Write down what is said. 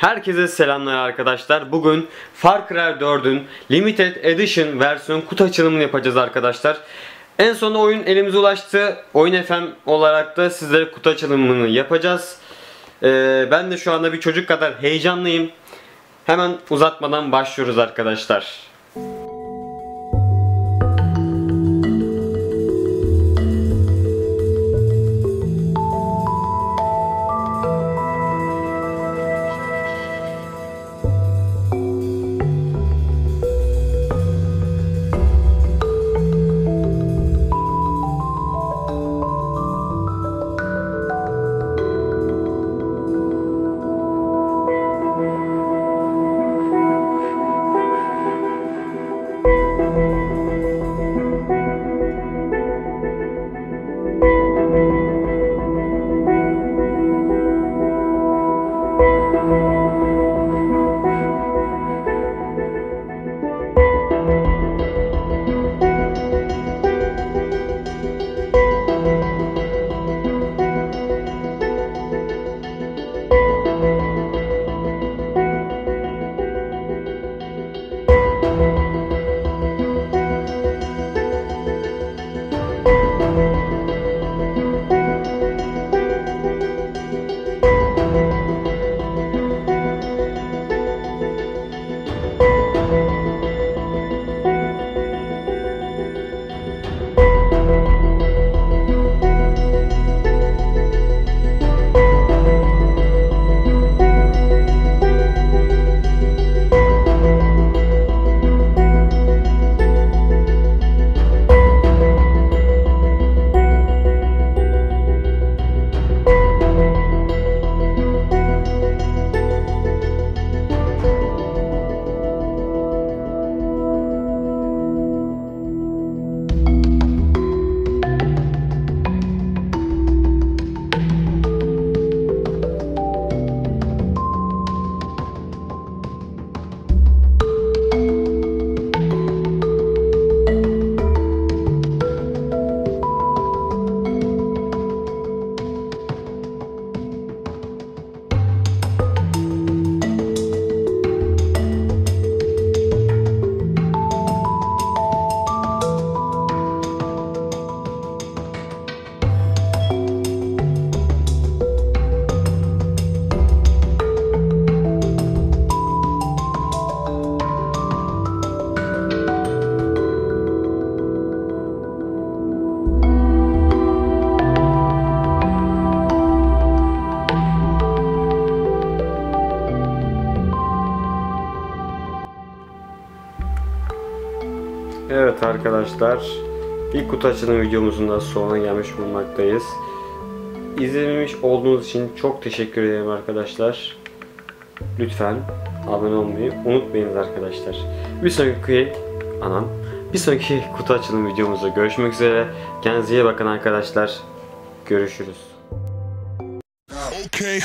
Herkese selamlar arkadaşlar. Bugün Far Cry 4'ün Limited Edition versiyon kutu açılımını yapacağız arkadaşlar. En sonunda oyun elimize ulaştı. Oyun FM olarak da sizlere kutu açılımını yapacağız. Ee, ben de şu anda bir çocuk kadar heyecanlıyım. Hemen uzatmadan başlıyoruz arkadaşlar. Evet arkadaşlar, ilk kutu açılım videomuzun da sonuna gelmiş bulunmaktayız. İzlemiş olduğunuz için çok teşekkür ederim arkadaşlar. Lütfen abone olmayı unutmayınız arkadaşlar. Bir sonraki anam bir sonraki kutu açılım videomuzda görüşmek üzere. Kendinize iyi bakın arkadaşlar. Görüşürüz. Okay.